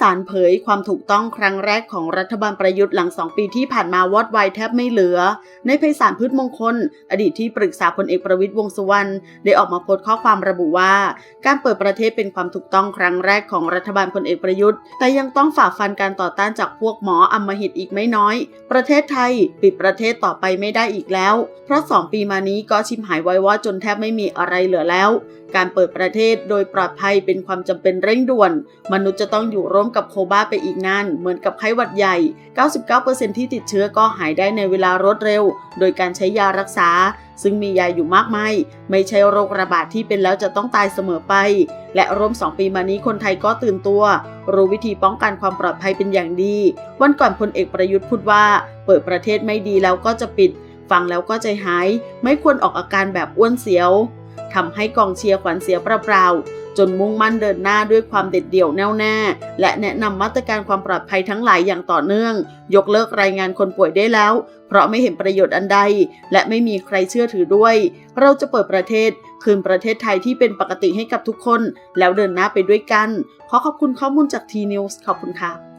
ศาลเผยความถูกต้องครั้งแรกของรัฐบาลประยุทธ์หลังสองปีที่ผ่านมาวอดวายแทบไม่เหลือ ในไพศาลพืชมงคล อดีตที่ปรึกษาพลเอกประวิตยวงสุวรรณได้ออกมาโพสต์ข้อความระบุว่า การเปิดประเทศเป็นความถูกต้องครั้งแรกของรัฐบาลพลเอกประยุทธ์ แต่ยังต้องฝ่าฟันการต่อต้านจากพวกหมออำมหิตอีกไม่น้อย ประเทศไทยปิดประเทศต่อไปไม่ได้อีกแล้ว เพราะสองปีมานี้ก็ชิมหายไว้ว่าจนแทบไม่มีอะไรเหลือแล้ว การเปิดประเทศโดยปลอดภัยเป็นความจำเป็นเร่งด่วน มนุษย์จะต้องอยู่ร่วมกับโคบ้าไปอีกนานเหมือนกับไข้หวัดใหญ่ 99%ที่ติดเชื้อก็หายได้ในเวลารวดเร็ว โดยการใช้ยารักษา ซึ่งมียาอยู่มากมาย ไม่ใช่โรคระบาดที่เป็นแล้วจะต้องตายเสมอไป และร่วม 2 ปีมานี้คนไทยก็ตื่นตัว รู้วิธีป้องกันความปลอดภัยเป็นอย่างดี วันก่อนพลเอกประยุทธ์พูดว่า เปิดประเทศไม่ดีแล้วก็จะปิด ฟังแล้วก็ใจหาย ไม่ควรออกอาการแบบอ้วนเสียวทำให้กองเชียร์ขวัญเสียเปล่าๆ จนมุ่งมั่นเดินหน้าด้วยความเด็ดเดี่ยวแน่วแน่ และแนะนำมาตรการความปลอดภัยทั้งหลายอย่างต่อเนื่อง ยกเลิกรายงานคนป่วยได้แล้ว เพราะไม่เห็นประโยชน์อันใด และไม่มีใครเชื่อถือด้วย เราจะเปิดประเทศ คืนประเทศไทยที่เป็นปกติให้กับทุกคน แล้วเดินหน้าไปด้วยกัน ขอขอบคุณข้อมูลจากทีนิวส์ขอบคุณค่ะ